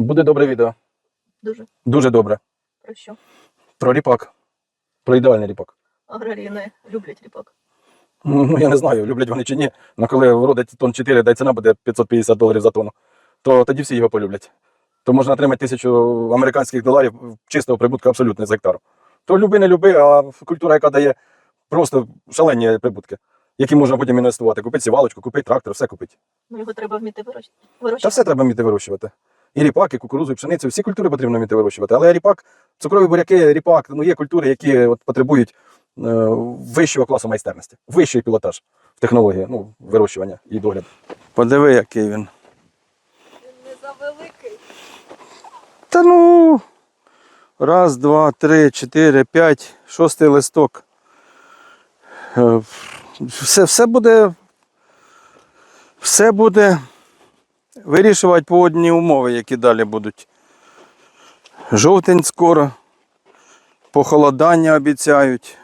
Буде добре відео. Дуже. Дуже добре. Про що? Про ріпак. Про ідеальний ріпак. Аграрії не люблять ріпак. Ну, я не знаю, люблять вони чи ні. Але коли вродить тонн 4, дай ціна буде 550 доларів за тонну, то тоді всі його полюблять. То можна отримати тисячу американських доларів чистого прибутку абсолютно з гектару. То люби, не люби, а культура, яка дає просто шалені прибутки, які можна потім інвестувати. Купити сівалочку, купити трактор, все купити. Ну його треба вміти вирощ- Та вирощувати. все треба вміти вирощувати. І ріпак, і кукурузу, і пшеницю, всі культури потрібно вміти вирощувати. Але ріпак, цукрові буряки, ріпак, ну є культури, які от потребують е, вищого класу майстерності, вищий пілотаж в технології, ну, вирощування і догляду. Подиви, який він. Він не завеликий. Та ну. Раз, два, три, чотири, п'ять, шостий листок. Е, Все, все буде. Все буде вирішувати погодні умови, які далі будуть. Жовтень скоро, похолодання обіцяють.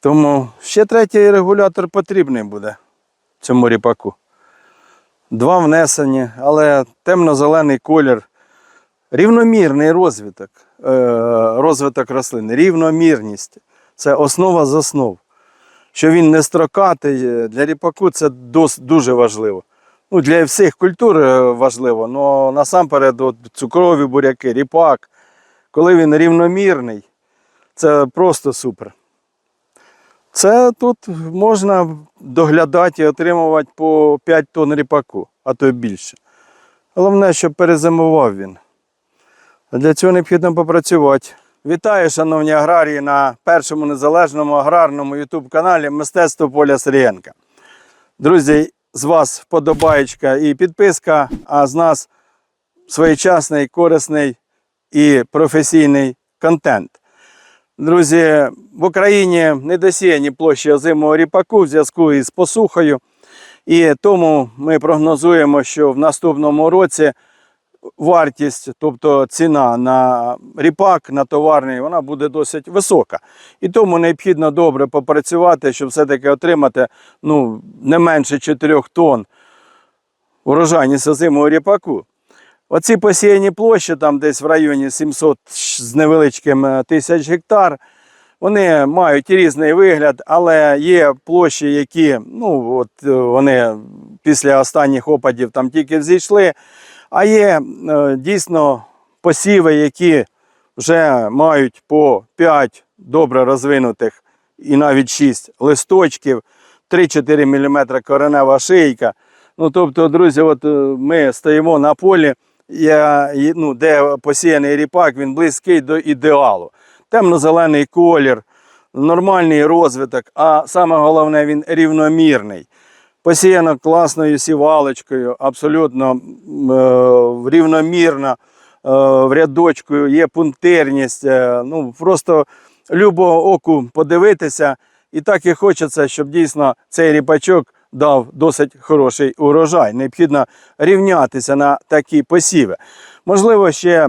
Тому ще третій регулятор потрібний буде цьому ріпаку. Два внесені, але темно-зелений колір. Рівномірний розвиток, е, розвиток рослин, рівномірність це основа з основ. Що він не строкатий, е, для ріпаку це дуже важливо. Ну, для всіх культур е, важливо, але насамперед от, цукрові буряки, ріпак, коли він рівномірний, це просто супер. Це тут можна доглядати і отримувати по 5 тонн ріпаку, а то й більше. Головне, щоб перезимував він. Для цього необхідно попрацювати. Вітаю, шановні аграрії, на першому незалежному аграрному ютуб каналі Мистецтво Поля Сирієнка. Друзі, з вас вподобаєчка і підписка, а з нас своєчасний, корисний і професійний контент. Друзі, в Україні недосіяні площі озимого ріпаку в зв'язку із посухою. І тому ми прогнозуємо, що в наступному році вартість, тобто ціна на ріпак, на товарний, вона буде досить висока. І тому необхідно добре попрацювати, щоб все-таки отримати ну, не менше 4 тонн урожайність озимого ріпаку. Оці посіяні площі, там десь в районі 700 з невеличким е, тисяч гектар, вони мають різний вигляд, але є площі, які ну, от, е, вони після останніх опадів там тільки зійшли. А є е, дійсно посіви, які вже мають по 5 добре розвинутих і навіть 6 листочків, 3-4 мм коренева шийка. Ну, тобто, друзі, от е, ми стоїмо на полі, я, ну, де посіяний ріпак, він близький до ідеалу. Темно-зелений колір, нормальний розвиток, а саме головне, він рівномірний. Посіяно класною сівалочкою, абсолютно е, рівномірно, е, в рядочку, є пунктирність. е, ну, просто любого оку подивитися. І так і хочеться, щоб дійсно цей ріпачок дав досить хороший урожай. Необхідно рівнятися на такі посіви. Можливо, ще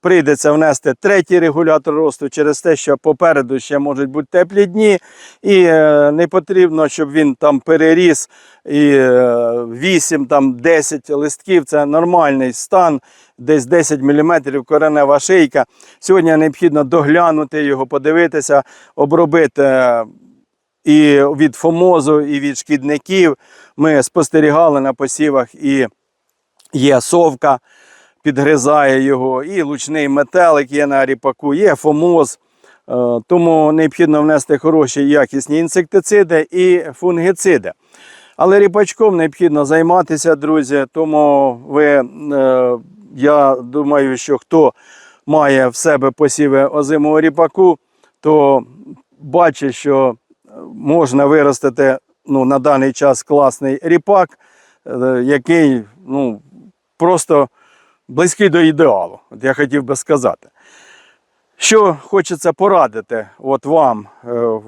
прийдеться внести третій регулятор росту через те, що попереду ще можуть бути теплі дні, і е, не потрібно, щоб він там переріс і е, 8, там 10 листків. Це нормальний стан, десь 10 мм коренева шийка. Сьогодні необхідно доглянути його, подивитися, обробити. е, І від фомозу, і від шкідників ми спостерігали на посівах, і є совка, підгризає його, і лучний метелик є на ріпаку, є фомоз. Е, Тому необхідно внести хороші якісні інсектициди і фунгициди. Але ріпачком необхідно займатися, друзі. Тому ви, е, я думаю, що хто має в себе посіви озимого ріпаку, то бачить, що можна виростити ну, на даний час класний ріпак, е, який ну, просто близький до ідеалу, от я хотів би сказати. Що хочеться порадити от вам, е,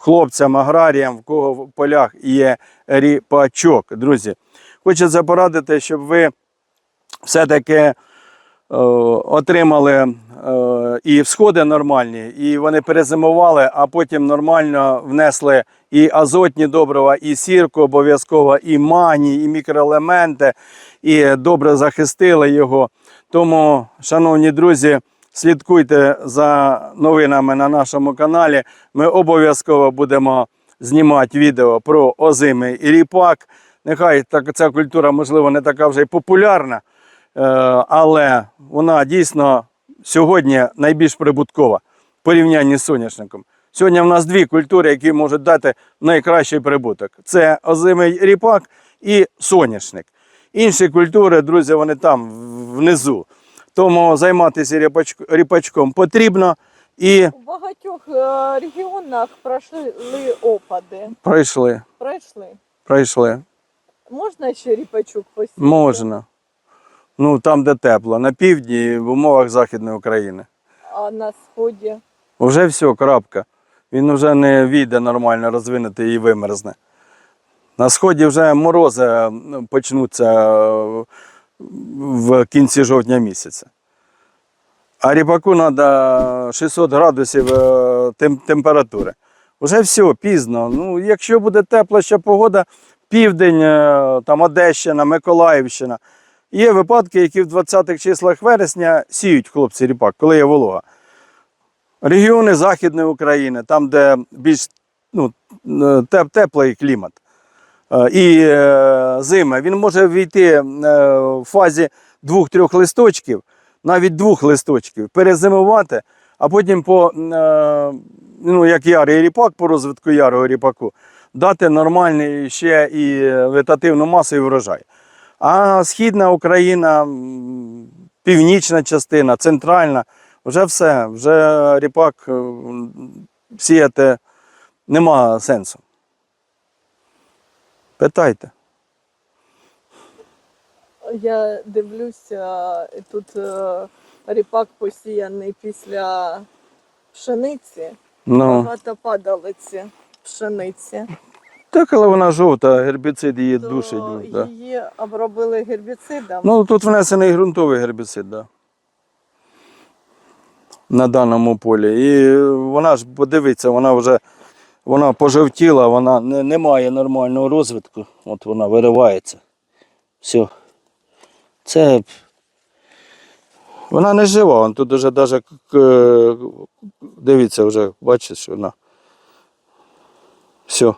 хлопцям, аграріям, в кого в полях є ріпачок. Друзі, хочеться порадити, щоб ви все-таки отримали е, і всходи нормальні, і вони перезимували, а потім нормально внесли і азотні добрива, і сірку обов'язково, і магній, і мікроелементи, і добре захистили його. Тому, шановні друзі, слідкуйте за новинами на нашому каналі. Ми обов'язково будемо знімати відео про озимий ріпак. Нехай так, ця культура, можливо, не така вже й популярна, е, але вона дійсно сьогодні найбільш прибуткова в порівнянні з соняшником. Сьогодні в нас дві культури, які можуть дати найкращий прибуток: це озимий ріпак і соняшник. Інші культури, друзі, вони там внизу. Тому займатися ріпачком потрібно і У багатьох е, регіонах пройшли опади. пройшли. Пройшли. Пройшли. Можна ще ріпачок посіяти? Можна. Ну, там, де тепло, на півдні, в умовах Західної України. А на сході? Вже все, крапка. Він вже не війде нормально розвинути і вимерзне. На сході вже морози е, почнуться е, в кінці жовтня місяця. А ріпаку треба 600 градусів е, температури. Вже все, пізно. Ну, якщо буде тепла ще погода, південь, там Одещина, Миколаївщина. Є випадки, які в 20-х числах вересня сіють хлопці ріпак, коли є волога. Регіони Західної України, там, де більш ну, е, теп- теплий клімат. Е, І е, зима, він може війти е, в фазі двох-трьох листочків, навіть двох листочків, перезимувати, а потім по, е, ну, як ярий ріпак по розвитку ярого ріпаку, дати нормальний ще і вегетативну масу і врожай. А Східна Україна, північна частина, центральна, вже все, вже ріпак е, сіяти нема сенсу. Питайте. Я дивлюся, тут е, ріпак посіяний після пшениці. Ну, Багато падалиці пшениці. Так, але вона жовта, гербіцид її То душить. Да. її обробили гербіцидом. Ну, тут внесений ґрунтовий гербіцид, да. На даному полі. І вона ж, подивіться, вона вже вона пожовтіла, вона не, не має нормального розвитку. От вона виривається. Все. Це. Вона не жива, вон тут вже навіть дивіться, вже бачиш, що вона. Все.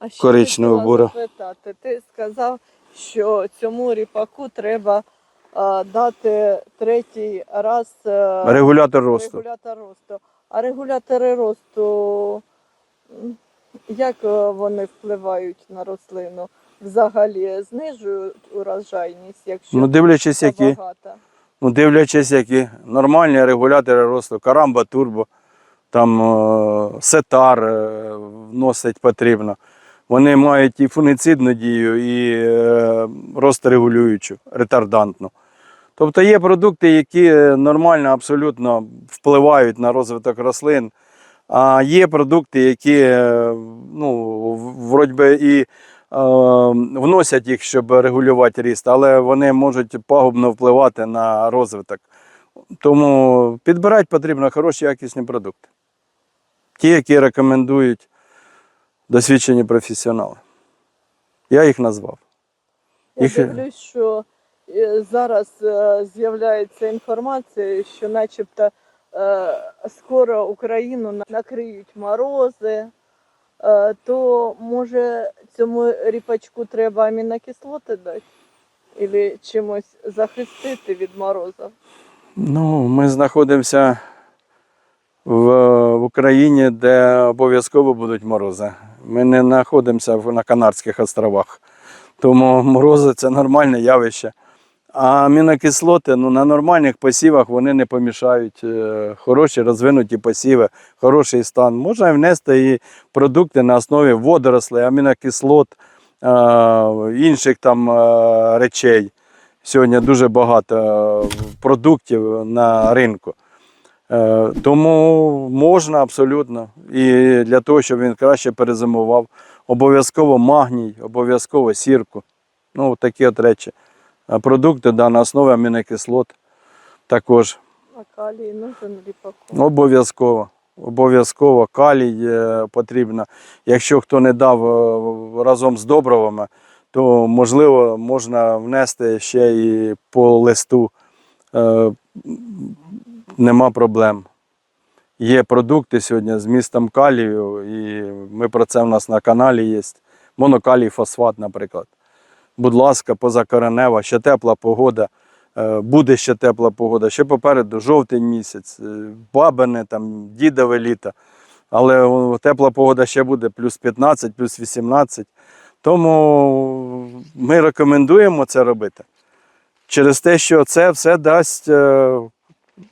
А ще коричневого бура. запитати, Ти сказав, що цьому ріпаку треба е, дати третій раз е, Регулятор росту. регулятор росту. А регулятори росту, м, як е, вони впливають на рослину? Взагалі знижують урожайність, якщо Ну, дивлячись, які. забагато? Ну, дивлячись, які нормальні регулятори росту, карамба, турбо, там е, сетар е, вносить потрібно. Вони мають і фунгіцидну дію, і е, росторегулюючу, ретардантну. Тобто є продукти, які нормально абсолютно впливають на розвиток рослин. А є продукти, які е, ну, вроді і е, вносять їх, щоб регулювати ріст, але вони можуть пагубно впливати на розвиток. Тому підбирати потрібно хороші якісні продукти. Ті, які рекомендують досвідчені професіонали. Я їх назвав. Я Їх- дивлюсь, що е, зараз е, з'являється інформація, що начебто е, скоро Україну накриють морози, то може цьому ріпачку треба амінокислоти дати? Або чимось захистити від морозів? Ну, ми знаходимося в, в Україні, де обов'язково будуть морози. Ми не знаходимося на Канарських островах. Тому морози це нормальне явище. А амінокислоти ну, на нормальних посівах вони не помішають. Е, Хороші розвинуті посіви, хороший стан. Можна внести і продукти на основі водорослей, амінокислот, е, інших там е, речей. Сьогодні дуже багато продуктів на ринку. Е, Тому можна абсолютно. І для того, щоб він краще перезимував, обов'язково магній, обов'язково сірку. Ну, такі от речі. Продукти да, на основі амінокислот. також А калій нужен ріпаку. обов'язково. Обов'язково калій е, потрібно. Якщо хто не дав е, разом з добривами, то можливо можна внести ще і по листу. Нема проблем. Є продукти сьогодні з містом калію, і ми про це в нас на каналі є. Монокалій фосфат, наприклад. Будь ласка, позакоренева, ще тепла погода. Е, Буде ще тепла погода, ще попереду жовтень місяць, е, бабине, там, дідове літо. Але тепла погода ще буде плюс 15, плюс 18. Тому ми рекомендуємо це робити. Через те, що це все дасть е,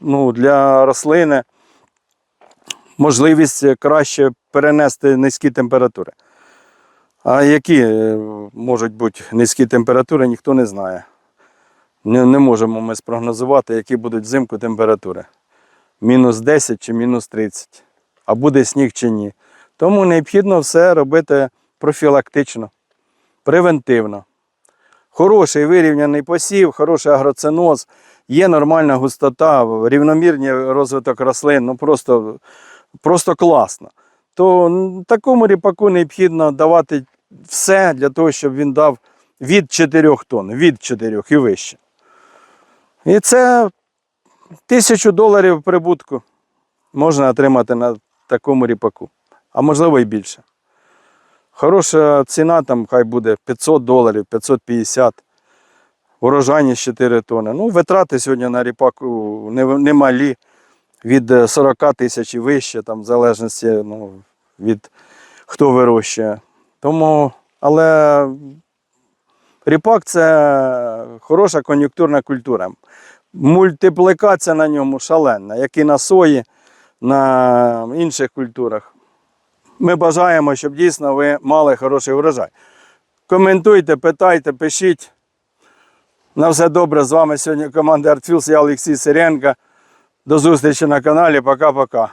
ну, для рослини можливість краще перенести низькі температури. А які е, можуть бути низькі температури, ніхто не знає. Не, не можемо ми спрогнозувати, які будуть взимку температури. Мінус 10 чи мінус 30. А буде сніг чи ні. Тому необхідно все робити профілактично, превентивно. Хороший вирівняний посів, хороший агроциноз, є нормальна густота, рівномірний розвиток рослин, ну просто, просто класно. То такому ріпаку необхідно давати все для того, щоб він дав від 4 тонн, від 4 і вище. І це тисячу доларів прибутку можна отримати на такому ріпаку, а можливо і більше. Хороша ціна там хай буде 500 доларів, 550, урожайність 4 тонни. Ну, витрати сьогодні на ріпаку немалі, від е, 40 тисяч і вище, там, в залежності ну, від хто вирощує. Тому, але ріпак це хороша кон'юнктурна культура. Мультиплікація на ньому шалена, як і на сої, на інших культурах. Ми бажаємо, щоб дійсно ви мали хороший врожай. Коментуйте, питайте, пишіть. На все добре. З вами сьогодні команда Артфілс, я Олексій Сиренко. До зустрічі на каналі. Пока-пока.